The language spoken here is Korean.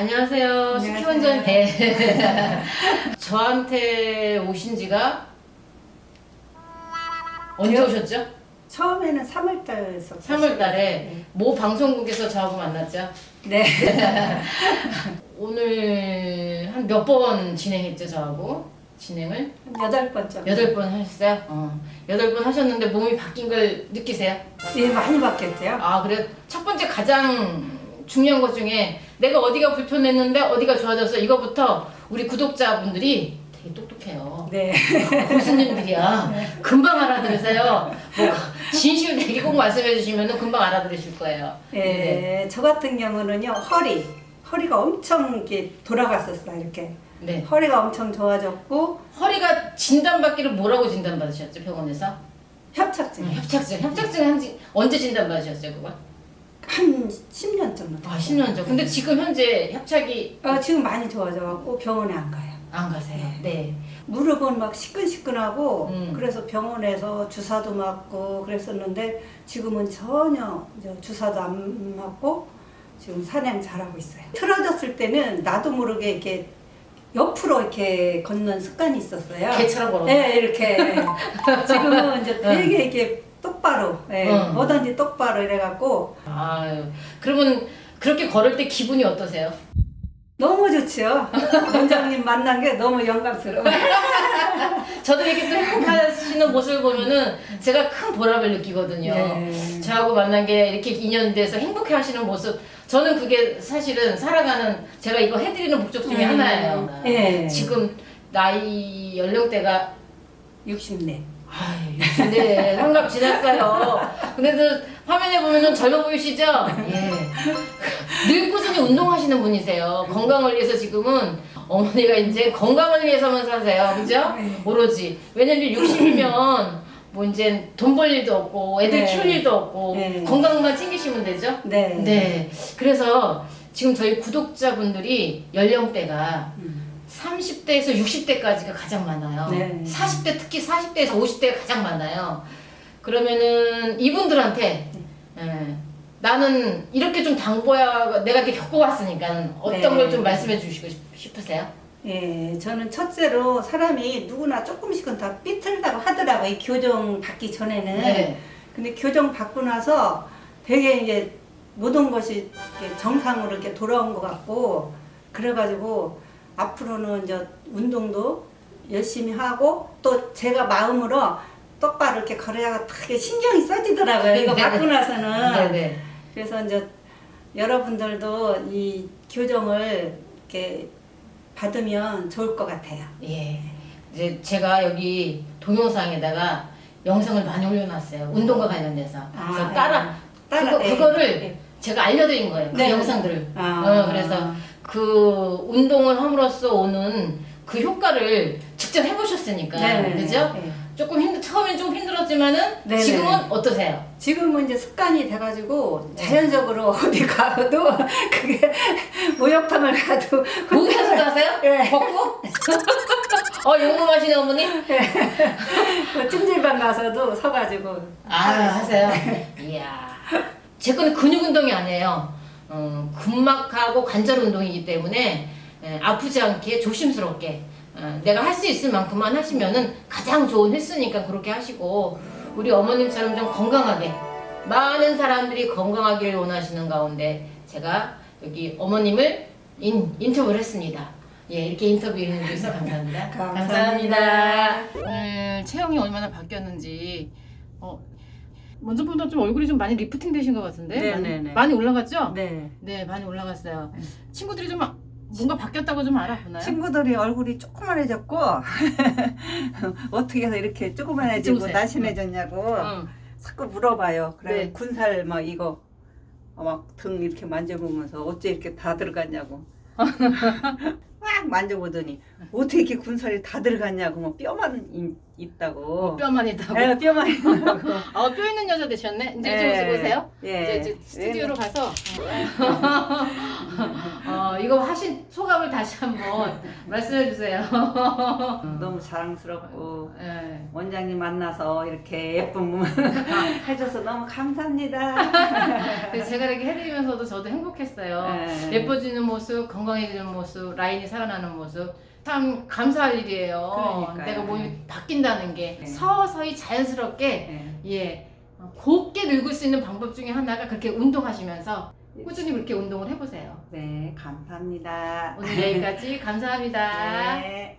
안녕하세요. 안녕하세요. 스키원전 배. 저한테 오신 지가 언제 제가- 오셨죠? 처음에는 3월달에 3월 달에 모 방송국에서 저하고 만났죠. 네. 오늘 한 몇 번 진행했죠, 저하고? 진행을? 여덟 번째. 여덟 번 하셨어요? 어. 여덟 번 하셨는데 몸이 바뀐 걸 느끼세요? 예, 많이 바뀌었죠. 아, 그래. 첫 번째 가장 중요한 것 중에 내가 어디가 불편했는데 어디가 좋아졌어. 이거부터 우리 구독자분들이 되게 똑똑해요. 네. 교수님들이야. 금방 알아들으세요. 뭐 진실 되게 꼭 말씀해 주시면 금방 알아들으실 거예요. 예, 저 같은 경우는요, 허리. 허리가 엄청 이렇게 돌아갔었어요, 이렇게. 네. 허리가 엄청 좋아졌고, 허리가 진단받기를 뭐라고 진단받으셨죠, 병원에서? 협착증. 음, 협착증. 협착증 한지 언제 진단받으셨어요, 그거? 한 10년 정도. 아, 10년 전. 근데 지금 현재 협착이 어, 지금 많이 좋아져갖고 병원에 안 가요. 안 가세요. 네. 무릎은 막 시끈시끈하고 음. 그래서 병원에서 주사도 맞고 그랬었는데 지금은 전혀 이제 주사도 안 맞고 지금 산행 잘하고 있어요. 틀어졌을 때는 나도 모르게 이렇게 옆으로 이렇게 걷는 습관이 있었어요. 개처럼 걸어. 네, 이렇게. 지금은 이제 되게 이렇게 똑바로, 예, 응. 뭐든지 똑바로 이래갖고 아유. 그러면 그렇게 걸을 때 기분이 어떠세요? 너무 좋지요. 원장님 만난 게 너무 영광스러워요. 저도 이렇게 또 행복하시는 모습을 보면은 제가 큰 보람을 느끼거든요. 네. 저하고 만난 게 이렇게 인연 돼서 행복해 하시는 모습. 저는 그게 사실은 살아가는 제가 이거 해드리는 목적 중에 음. 하나예요. 예. 지금 나이 연령대가 60대. 아유, 60대 환갑 지났어요. 근데도 화면에 보면은 젊어 보이시죠? 예. 늘 꾸준히 운동하시는 분이세요. 건강을 위해서 지금은 어머니가 이제 건강을 위해서만 사세요. 그죠? 네. 오로지. 왜냐면 60이면 뭐 이제 돈 벌 일도 없고 애들 네. 키울 일도 없고 네. 건강만 챙기시면 되죠? 네. 네. 그래서 지금 저희 구독자분들이 연령대가 음. 30대에서 60대까지가 가장 많아요. 네. 40대 특히 40대에서 50대가 가장 많아요. 그러면은 이분들한테 예, 나는 이렇게 좀 당부야 내가 이렇게 겪어왔으니까 어떤 네. 걸 좀 말씀해 주시고 싶- 싶으세요? 예, 저는 첫째로 사람이 누구나 조금씩은 다 삐틀다고 하더라고요. 이 교정 받기 전에는. 네. 근데 교정 받고 나서 되게 이제 모든 것이 이렇게 정상으로 이렇게 돌아온 것 같고, 그래가지고 앞으로는 이제 운동도 열심히 하고, 또 제가 마음으로 똑바로 이렇게 걸어야 되게 신경이 써지더라고요. 이거 네. 받고 나서는. 네네. 그래서 이제 여러분들도 이 교정을 이렇게 받으면 좋을 것 같아요. 예. 이제 제가 여기 동영상에다가 영상을 많이 올려놨어요. 운동과 관련돼서. 그래서 아, 따라, 따라, 그거, 예. 그거를 예. 제가 알려드린 거예요. 그 네. 영상들을. 아. 어, 그래서 그 운동을 함으로써 오는 그 효과를 직접 해보셨으니까. 네네네. 그죠? 예. 조금 힘들, 처음엔 좀 힘들었지만은 네네. 지금은 어떠세요? 지금은 이제 습관이 돼가지고 자연적으로 어디 가도 그게 목욕탕을 가도 목욕탕도 하세요? 예. 걷고? 어, 용감하시네, 어머니? 그 찜질방 가서도 서가지고 아, 하세요? 이야. 제 거는 근육 운동이 아니에요. 어, 근막하고 관절 운동이기 때문에 예, 아프지 않게 조심스럽게 어, 내가 할 수 있을 만큼만 하시면은 가장 좋은 횟수니까 그렇게 하시고 우리 어머님처럼 좀 건강하게 많은 사람들이 건강하길 원하시는 가운데 제가 여기 어머님을 인, 인터뷰를 했습니다. 예, 이렇게 인터뷰 해 주셔서 감사합니다. 감사합니다. 오늘 체형이 얼마나 바뀌었는지 어, 먼저보다 좀 얼굴이 좀 많이 리프팅 되신 것 같은데 네, 많이, 네, 네. 많이 올라갔죠? 네. 네, 많이 올라갔어요. 친구들이 좀 아- 뭔가 바뀌었다고 좀 알아보나요? 친구들이 얼굴이 조그만해졌고 어떻게 해서 이렇게 조그만해지고 이쪽으세요. 날씬해졌냐고 응. 자꾸 물어봐요. 그래 네. 군살 막 이거 막 등 이렇게 만져보면서 어째 이렇게 다 들어갔냐고 막 만져보더니 어떻게 이렇게 군살이 다 들어갔냐고 뭐 뼈만 이- 있다고. 뼈만 있다고. 네, 뼈만 있다고. 아, 뼈 있는 여자 되셨네. 이제 네. 이쪽으로 오세요. 예. 이제, 이제 스튜디오로 가서 어, 이거 하신 소감을 다시 한번 말씀해 주세요. 너무 자랑스럽고 예. 원장님 만나서 이렇게 예쁜 몸 해줘서 너무 감사합니다. 제가 이렇게 해드리면서도 저도 행복했어요. 네. 예뻐지는 모습, 건강해지는 모습, 라인이 살아나는 모습. 참 감사할 일이에요. 그러니까요. 내가 몸이 바뀐다는 게 네. 서서히 자연스럽게 네. 예 어, 곱게 늙을 수 있는 방법 중에 하나가 그렇게 운동하시면서 꾸준히 그렇게 운동을 해보세요. 네, 감사합니다. 오늘 여기까지 감사합니다. 네.